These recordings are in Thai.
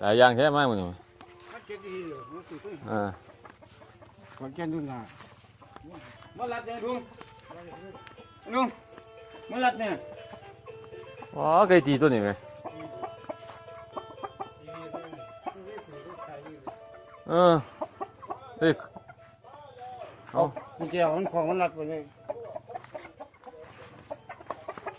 หลายอย่างแท้มากมันนี่มันเก็บดีอยู่มันสิเพิ่งอ่าขอนแก่นดูหน้ามาลัดเนี่ยลุงลุงมาลัดเนี่ยอ๋อไก่ตีตัวนี้ไหมเออเฮ้ยเอากุญแจมันของมันรัดไปเลย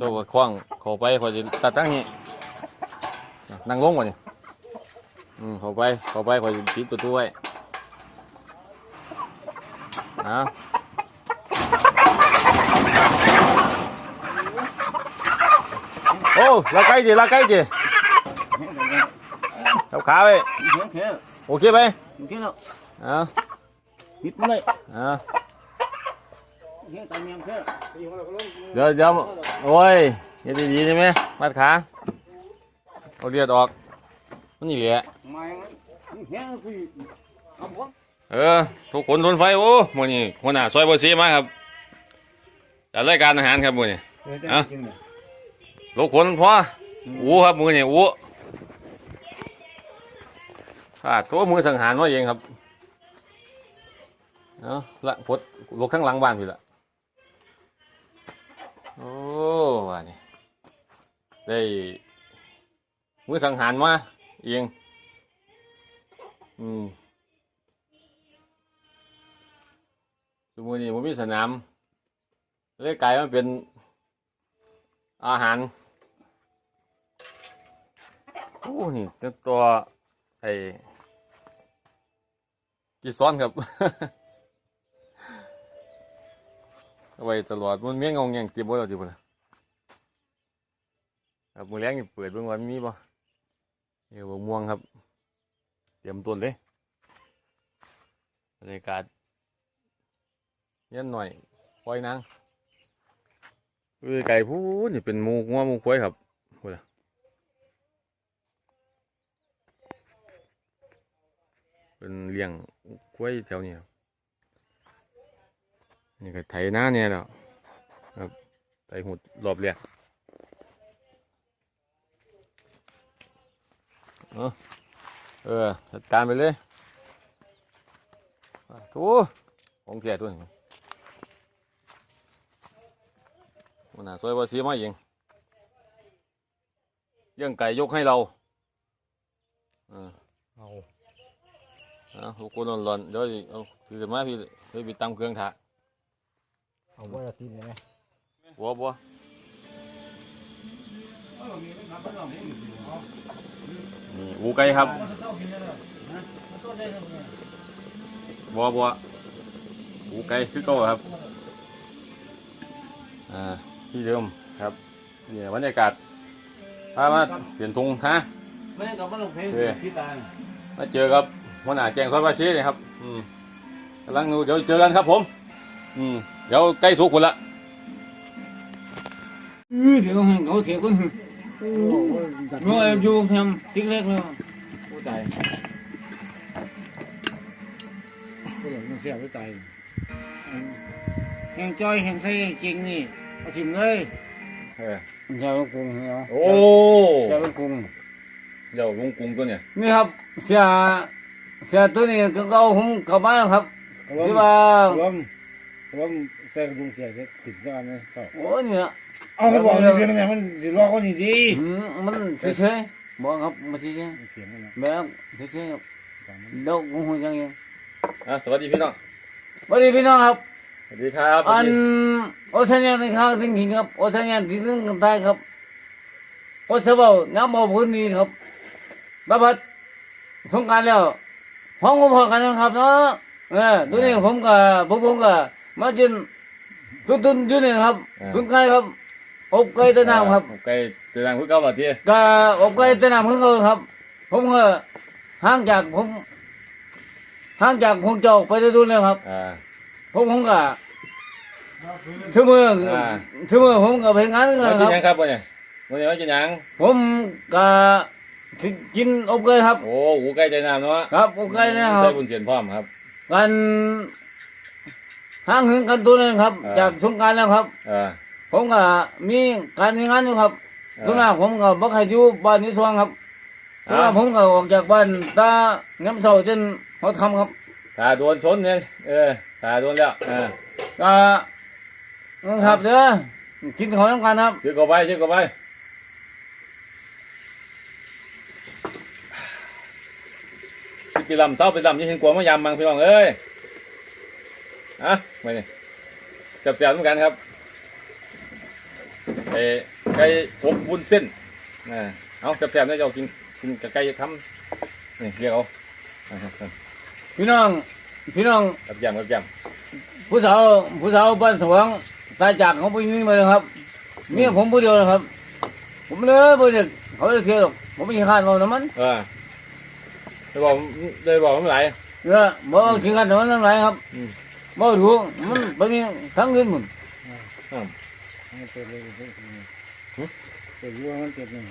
ตัวก็คว้างเข้าไปพอจะตัดตั้งนี้นั่งลงวะนี่ อืมเข้าไปเข้าไปพอจะปิดประตูไว้เอาโอ้ละไก่ดิละไก่ดิเอาขาไว้เฮ้ยเฮ้ยโอเคไหมโอเคแล้วเอาปิดมันเลยเอาเฮ้ยตายเมียมเฮ้ยตีของเราก็ลงเดี๋ยวเดี๋ยวโอ้ยเฮ็ดดีๆใช่ไหมมัดขาเอาเลือดออกมันนี่แหละ มาอย่างนั้นเฮ้ยคุยเอาบ่เออทุกคนทนไฟโอ้มื้อนี้หัวหน้าซอยบ่ซีมาครับจัดรายการอาหารครับมื้อนี้เดี๋ยวจะอะกินเนี่ยลูกคนพออูครับมื้อนี้อูอ่าตัวมือสังหารมาเองครับเนาะละพดลูกข้างหลังบ้านพี่ละโอ้ว่านี่ได้มือสังหารมาเอง อืมสมมตินี้ผมมีสนามเลยกลายมาเป็นอาหารโอ้นี่เป็นตัวไอ้กีซ้อนครับ ไว้ตลอดมันเมียงงแงงเตรียมไว้แล้วจิบ่ล่ะครับมือแรงนี่เปิดเบิ่งว่ามีบ่เอวบกม่วงครับ เตรียมต้นเลยบรรยากาศเย็นหน่อยปล่อยนางเอ้ยไก่พูดนี่เป็นมูงัวมูควายครับพูดละเป็นเลี้ยงกล้วยแถวนี้ครับนี่ก็ไถหน้าเนี่ยแล้วครับไถหุดรอบเรียกเออ เออจัดการไปเลยอะทูของเสียตัวนี้มันน่าสวยว่าสีมาเองเลี้ยังไก่ยกให้เราเออเอาเอาทุกคนร้อนๆเดี๋ยวสิเอาถือขึ้นมาพี่เดี๋ยวไปตำเครื่องถะเอาไว้ละตีนเลยไหมบัวบัว นี่อูไก่ครับบัวบัวอูไก่คือเก่าครับ อ่า ที่เดิมครับ เนี่ยบรรยากาศพามาเปลี่ยนทงฮะไม่ได้กับมันลงเพลงพี่ตายมาเจอกับหัวหน้าแจงซอยวาชีเลยครับ อืมกำลังดูเดี๋ยวเจอกันครับผม อืม เดี๋ยวใกล้สุกคนละเออเดี๋ยวเขา เถียงกันโอ้โหดัดเมื่ออยู่แฮมสิ่งเล็กเลยโอ้ตายก็เลยมันเสียไปตายแห่งจ้อยแห่งใส่จริงนี่เอาถิ่มเลยเออเจ้าลุงกรุงเนาะโอ้เจ้าลุงกรุงเดี๋ยวลุงกรุงตัวเนี่ยนี่ครับเสียเสียตัวนี้ก็เอาผมกลับบ้านแล้วครับกระลมที่ว่ากระลมกระลมใส่กระดุมเสียจะติดก็อันนี้ก็โอ้เนี่ย เอาเขาบอกนี่เพียงไงมันดีรอเขานี่ดีอืมมันเฉยๆบอกครับมันเฉยเสียงมันนะๆแบบเฉยๆครับเดี๋ยวผมหัวจังยังอะสวัสดีพี่น้อง สวัสดีพี่น้องครับ สวัสดีครับอันโอทัญญาในข้าวทิ้งหิงครับโอทัญญาทิ้งเรื่องกันไทยครับโอเสบาน้ำบ่อพื้นนี้ครับบัดบัดสงกรารแล้วห้องผมพอกันนะครับเนาะเออตัวนี้ผมกับพวกผมกับมาจินตุนตุนอยู่นี่ครับตุนไก่ครับ อบไก่ตะนามครับไก่ตะนามคือเก่าบ่ที่ก็อบไก่ตะนามของเขาครับ ผมก็ห่างจากผมห่างจากพวกเจ้าไปได้ดูเลยครับอ่าผมผมก็ชั่วโมงอ่าชั่วโมงผมก็ไปงานกันมาคกินรับหยังครับวันนี้วันนี้มากินหยังผมก็สิกินอบไก่ครับ โอ้หูไก่ใจน้ำเนาะครับอบไก่นะครัใส่บบุญเสียนพร้อมครับกันห่างเหินกันตัวนึงครับอ่าจากสงกรารแล้วครับอ่า ผมก็มีการมีงานอยู่ครับอ่าทุกหน้าผมก็บักให้อยู่บ้านนี้ทวงครับเพราะว่าผมก็ออกจากบ้านตาน้ำเท่าจนหัวค่ำครับตาโดนชนเนี่ยเออตาโดนแล้วเออก็นะครับเด้อกินของสำคัญครับชื่อเข้าไปชื่อเข้าไปไปลำเศร้าไปลำยี่หินกลัวมายำมังพี่น้องเอ้ยอะไม่เนี่ยจับเสียเหมือนกันครับ ไอ้ไก่อบวุ้นเส้นอ่าเอาจับเสียเนี่ยเจ้ากินกินกับไก่ทำนี่เรียกเอาอ่าพี่น้องพี่น้องกับยำกับยผู้สาวผู้สาวบ้านสว่างตายจากของผู้หญิงมาเลยครับเมียผมผู้เดียวนะครับ ผมเลยบ่ได้เขาเลยเที่ยวหรอกผมไม่ขี้ข้านเอาน้ำมันำเออเลยบอกเลยบอกไม่ไหลายเออบ่ขี้ข้านน้ำมันน้ำไหลครับอืมบ่รู้มันเป็นทั้งเงินหมด มันเจ็บเลยเจ็บเลยเจ็บรู้ว่ามันเจ็บหนึ่ง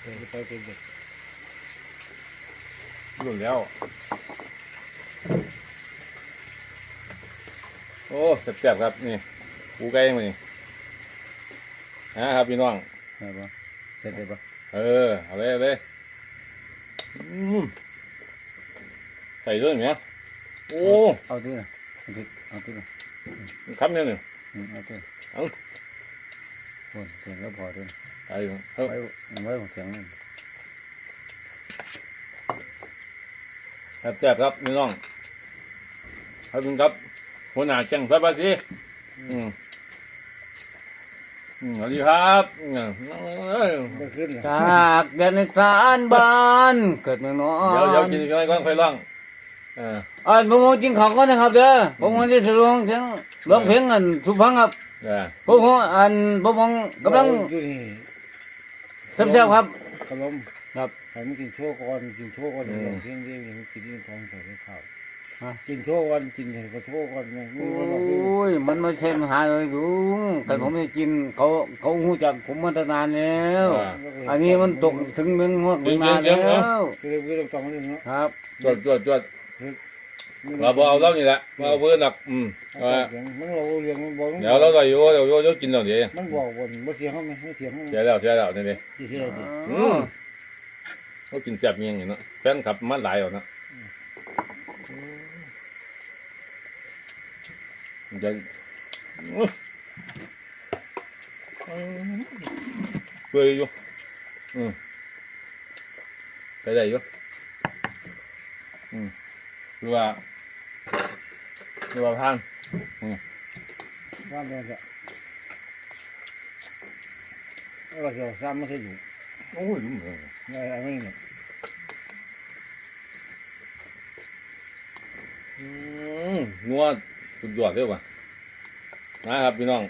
เจ็บไปเจ็บเด็กรุ่นแล้ว โอ้เจ็บๆครับนี่ปูไก่มานี่นะครับพี่น้องใช่ปะใช่ได้ปะเออเอาเลยเอาเลยอืมใส่ด้วยไหมโอ้เอาที่นะเอาที่เอาที่นะคำเนี่ยหนึ่งอืมเอาที่เอา โอ้ยเสียงแล้วพอที่ใส่เออไว้ไว้ของเสียงนี่แซ่บๆครับพี่น้องขอบคุณครับหัวหน้าแจ้งสวัสดีอืมอืมสวัสดีครับอืมเอ้ยก็ขึ้นเลยจากแดนในสานบ้านเกิดเมืองนอน เดี๋ยวเดี๋ยวกินกันก่อนค่อยร้องเออ อ่าผมเอาจริงเขาก็นะครับเด้อผมวันที่จะร้องเพลงร้องเพลงกันสุฟังครับเออผมผมอันผมผมกำลังอยู่นี่เซ่บๆครับกระลมครับให้มันกินโชว์ก่อนกินโชว์ก่อนลองเสียงเดียวมันกินที่ท้องใส่ข้าวฮะกินโชว์ก่อนกินให้ก็โชว์ก่อนนะโอ้ยมันไม่ใช่ปัญหาเลยลุงแต่ผมไม่กินเขาเขาหูจักผมมาตั้งนานแล้ว อันนี้มันตกถึงเมืองนอกเมืองนาแล้วคือคือต้องต้องนี่เนาะครับจวดจวดจวด เราบเอาเล่านี่แหละมาเอาเพื่อนหลักอืมเออมันเราเรียงมันบอกเดี๋ยวเราก็อยู่เดี๋ยวเดี๋ยวกินแล้วเดี๋ยวมันบอกบนบ่เสียงเขาไหมไม่เสียงเขาเสียแล้วเสียแล้วนี่ดิที่เสียดิอืมเขากินแซ่บเมียงอยู่เนาะแฟนขับมาหลายแล้วเนาะมันจะอื้อเปื่อยอยู่อืมไปได้อยู่อืมหรือว่า หรือว่าทานว่าเนี่ยจะเราจะซ้ำไม่ใช่อยู่โอ้ยลืมเลยในอะไรเนี่ยอืมนัวสุดยอดเลยว่ะนะครับพี่น้อง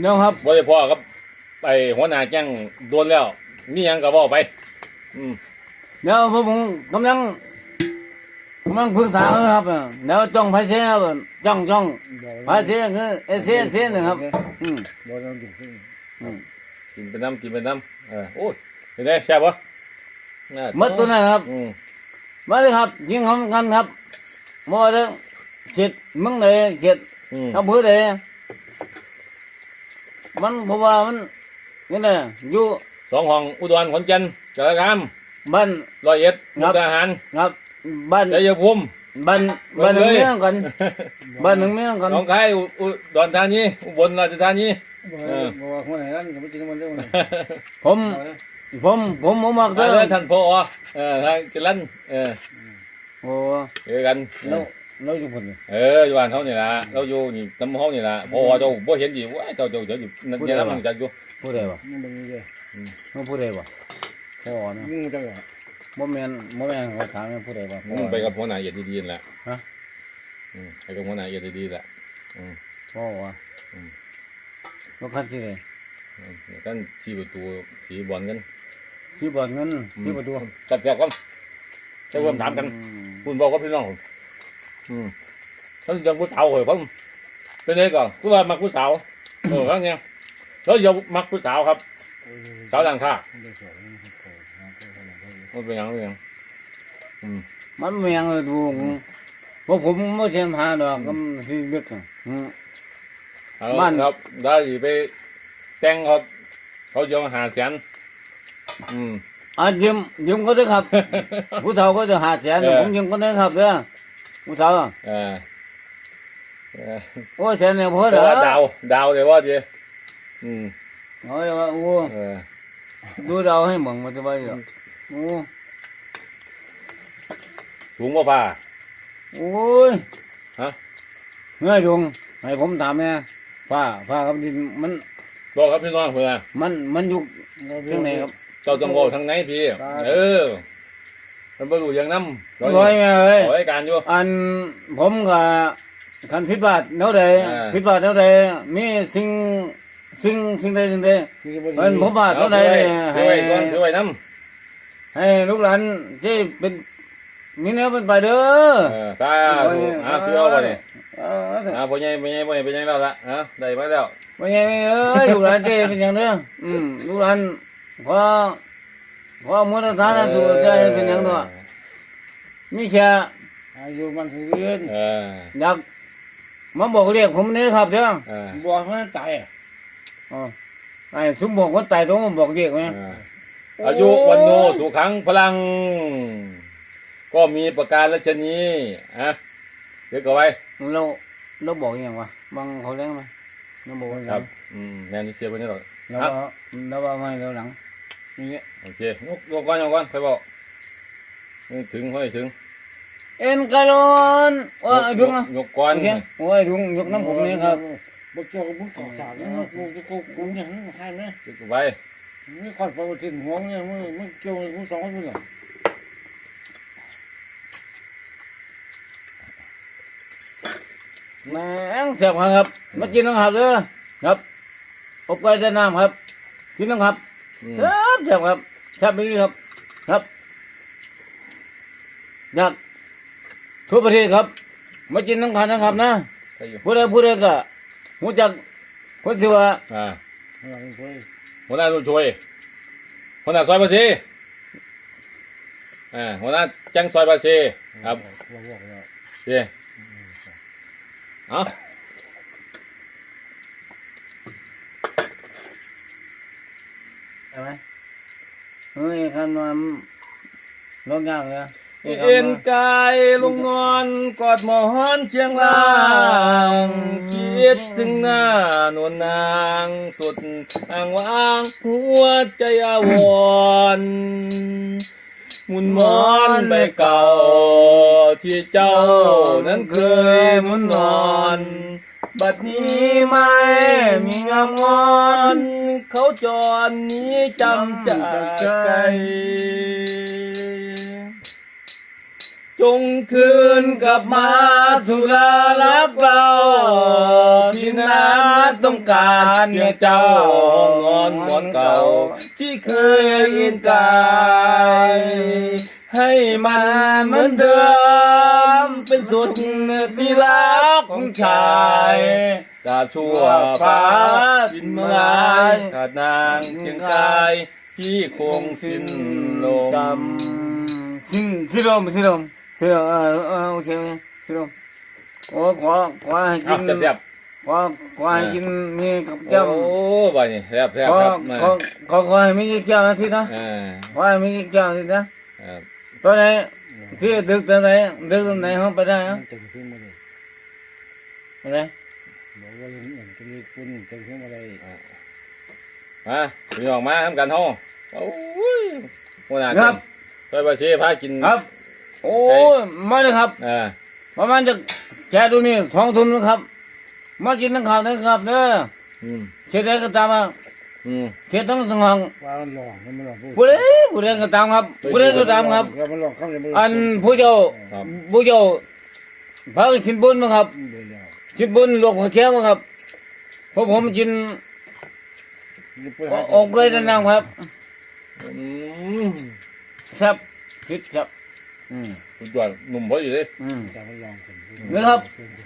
เนาะครับบ่ได้พ่อครับไปหัวหน้าแจ้งโดนแล้ว มีหยังก็บอกไป อืมเดี๋ยวผมผมกำลัง กำลังปรึกษาเขาครับเดี๋ยวจ้องไฟเสียครับจ้องจ้องไฟเสียคือเอเสียเสียนะครับอืมบอกเราอยู่ที่อืมกินเป็นน้ำกินเป็นน้ำเออโอ้ยเป็นไงแซ่บปะน่าหมดตัวนั้นครับอืมมาเลยครับยิงหอมกันครับมัวเด้อเจ็ดมึงเลยเจ็ดอืมอำเภอเลยมันเพราะว่ามันนี่นะอยู่สองห้องอุดรขอนแก่นจระกามบ้านร้อยเอ็ดครัมุบกดาหารครับ บ้านชัยภูมิบ้านบ้านหนึ่งเบิ่งเลยเมียกันบ้านหนึ่งเมียกันหน้องคายอุอุดรธานีอุบลราชธานี บอกว่าคนไหนนั่นจะไม่กินมันเรื่องอะไรผมผมผมผมมักมาเด้เลอยท่านพอเออทางกิรันเออโอ้เจอกันเราเราอยู่คนเดียวเอออยู่บ้านเขานี่ล่ะเราอยู่นี่ตำบลเขานี่ล่ะพอเจ้าบ่เห็นดิว่าเจ้าเจ้าเดี๋ยวอยู่นั่นเนี่ยมันจักอยู่ผู้ใดวะมันเป็นยังไงมันผู้ใดวะพ่อนะยิ่งจังเลย บ่แม่นบ่แม่นเขาถามว่าผู้ใดวะมึงไปกับหัวหน้าเอียดดีๆนั่นแหละฮะอืมไปกับหัวหน้าเอียดดีๆแหละพ่อวะอืมแล้วคันที่ไหนอืมเดี๋ยวกันชี้ประตูชี้บอลกันที่บ่เงินที่ประตูจัดแจกกันจะเริ่มถามกันคุณบอกกับพี่น้องผมอืมท่านยังผู้สาวเหรอผมเป็นไงก่อนกูว่ามักผู้สาวเออว่าไงแล้วอย่ามักผู้สาวครับสาวต่างชาติ มันเป็นหยังเป็นหยังมันแมงเลยดูเพราะผมไม่เทียมหาดอกก็ที่ลึกอะอืมเอาบ้าน ครับได้ไปแต่งครับ เขาจะมาหาแสนอืม อะยืมยืมก็ได้ครับ ผู้เฒ่าก็จะหาแสนเออ ผมยืมก็ได้ครับเด้อผู้เฒ่าเออเออโอ้ยแสนเนี่ยพอแต่แล้วว่าดาวดาวเลยว่าดีอืมเฮ้ยว่าโอ้เออ ดูดาวให้หมองมาจะไปเหรอ โอ้สูงกว่าฟ้าโอ้ยฮะเงื่อยดวงให้ผมถามเนี่ยฟ้าฟ้ากับดินมันบอกครับพี่น้องเพื่อนมันมันอยู่ที่ไหนครับเจ้าต้องบอกทางไหนพี่ เออมันบรรลุอย่างน้ำร้อยแม่เอ้ยร้อยการอยู่อันผมกับคันพิดบาทเท่าใดอ่าพิดบาทเท่าใดมีสิ่งสิ่งสิ่งใดสิ่งใดคือบ่เอินผมบาทเท่าใดถืให้อไว้ถือไว้ก่อนถือไว้น้ ให้ลูกหลานที่เป็นมีแนวเป็นไปเด้อำเออตาถูกอะคือเอาไปเนี่ยเอออะปัญญาปัญญาปัญญาปัญญาแล้วละฮะได้มาแล้วว่าไงเอ้ยลูกหลานที่เป็นอย่างเด้ออืมลูกหลานขอขอมุตตานะสู่ใจเป็นอย่างตัวมีแค่อายุมันคือเรื่อนเอออยากมาบอกเรียกผมนี่ครับเด้อเออบอกให้มันตายอะอ๋อไอ้สมบอกคนตายต้องมาบอกเรียกไหมเอออายุวันโนสุขังพลัง ก็มีประการละชนีอะเดี๋ยวก็ไว้เราเราบอกอยังวะบางเขาเลี้ยงไหมเราบอกว่าครับอืมแม่นี่เชียร์คนนี้หรอกเราว่าเราว่าไม่เราหลังอย่างเงี้ยโอเคยกยกก่อนยกก่อนใครบอกนี่ถึงเฮ้ยถึง เอ็นกะลอนว่าไอ้ดุงอะยกก่อนโอเคโอ้ยดุงยกน้ำผมนี่ครับบ่เกี่ยวกับมึงก่อสร้างนะกูจะกูกูอย่างนั้นใช่ไหมยกไว้ นี่ก่อนพอถึงห่วงเนี่ยมึงมึงเกี่ยวกับมึงสองคนมึงอะแม่งเสียบครับมากินนะครับเด้อครับอบไก่แต่น้ำครับกินนะครับอืมครับเสียบครับแซ่บดีครับ ครับอยากทั่วประเทศครับมากินน้ำขันนะครับนะใครอยู่ผู้ใดผู้ใดก็หูจักคนที่ว่าอ่า หัวหน้ารุ่นช่วยหัวหน้าซอยภาษีอ่าหัวหน้าแจ้งซอยภาษีครับบอกบอกแล้วเจ้เอาใช่ไหมเฮ้ยคำนวณลงยากเลย เอ็นกายลงนอนกอดหมอนเชียงลางคิดถึงหน้านวลนางสุดอ่างว่างหัวใจอาวรณ์หมุนหมอนใบเก่า ที่เจ้านั้นเคยหมุนนอน บัดนี้ไม่มีงามงอน เขาจรนี้จำจากไกล จงคืนกลับมาสุรารักเรา ที่นาต้องการเมียเจ้างอนหมอนเก่า ที่เคยเอ็นกาย ให้มันเหมือนเดิมเป็นสุดที่รักของชายกาชั่วฟ้าดินเมื่อไรขาดนางเคียงกาย ที่คงสิ้นลมสิ้นสิ้นลมสิ้นลม สิ้นลมเออเออโอเคโอเคสิ้นลมโอ้ขอขอให้กิอะนแซ่บขอขอให้กินนี่กับๆแก้วโอ้บ่นี่แซ่บแซ่บขอครับขอขอขอให้มีแก้วนะทีนะอ่าขอให้มีแก้วทีนะครับตอนไหนที่ดึกตอนไหนดึกตอนไหนห้องไปได้ฮะมันตึงขึ้นมาเลยอะไรบอกว่าอย่างนี้จะมีคุณตึงขึ้นมาเลยมาพี่น้องมาทำกันห้องโอ้ยหัวหน้าครับซอยบาเช่พากิน ครับ โอ้ยมาเลยครับอ่าประมาณจะแกดูนี่ท้องทุนนะครับ มากินทั้งข้าวทั้งครับเด้ออืมเช็ดได้ก็ตามมาอืม เช็ดทั้งทั้งห้องว่ามันหลอกมันหลอกผู้ใดผู้ใดก็ตามครับผู้ใดก็ตามครับมันหลอกคำจะอันผู้เจ้าครับ ผู้เจ้าพากันกินบุญมั้งครับ เดี๋ยวกินบุญหลวงพ่อแก้วมั้งครับเพราะผมกินออกเกยนำครับอืมแซ่บคิดครับ อืมสุดยอดหนุ่มพออยู่เลย อืม จะมันลองกันนี่ครับเ